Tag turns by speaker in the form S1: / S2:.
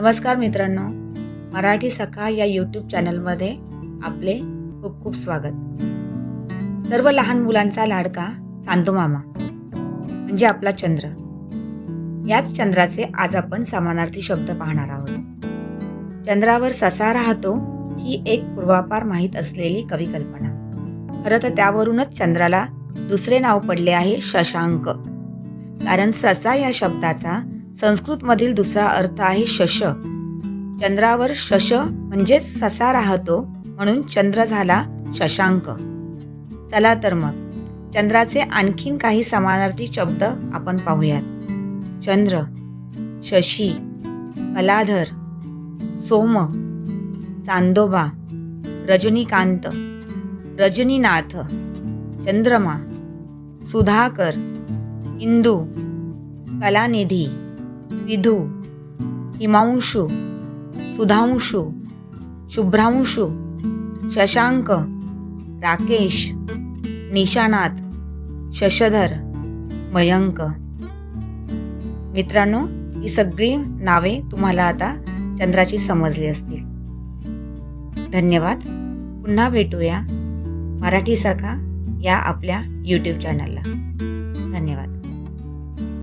S1: नमस्कार मित्रांनो. मराठी सखा या यूट्यूब चॅनलमध्ये आपले खूप खूप स्वागत. सर्व लहान मुलांचा लाडका चांदोमामा म्हणजे आपला चंद्र. याच चंद्राचे आज आपण समानार्थी शब्द पाहणार आहोत. चंद्रावर ससा राहतो ही एक पूर्वापार माहीत असलेली कवी कल्पना. खरं तर त्यावरूनच चंद्राला दुसरे नाव पडले आहे शशांक. कारण ससा या शब्दाचा संस्कृतमधील दुसरा अर्थ आहे शश. चंद्रावर शश म्हणजेच ससा राहतो म्हणून चंद्र झाला शशांक. चला तर मग चंद्राचे आणखीन काही समानार्थी शब्द आपण पाहूयात. चंद्र शशी कलाधर सोम चांदोबा रजनीकांत रजनीनाथ चंद्रमा सुधाकर इंदू कलानिधी विधू हिमांशू सुधांशू शुभ्रांशू शशांक राकेश निशानाथ शशधर मयंक. मित्रांनो ही सगळी नावे तुम्हाला आता चंद्राची समजली असतील. धन्यवाद. पुन्हा भेटूया मराठी सखा या आपल्या यूट्यूब चॅनलला धन्यवाद.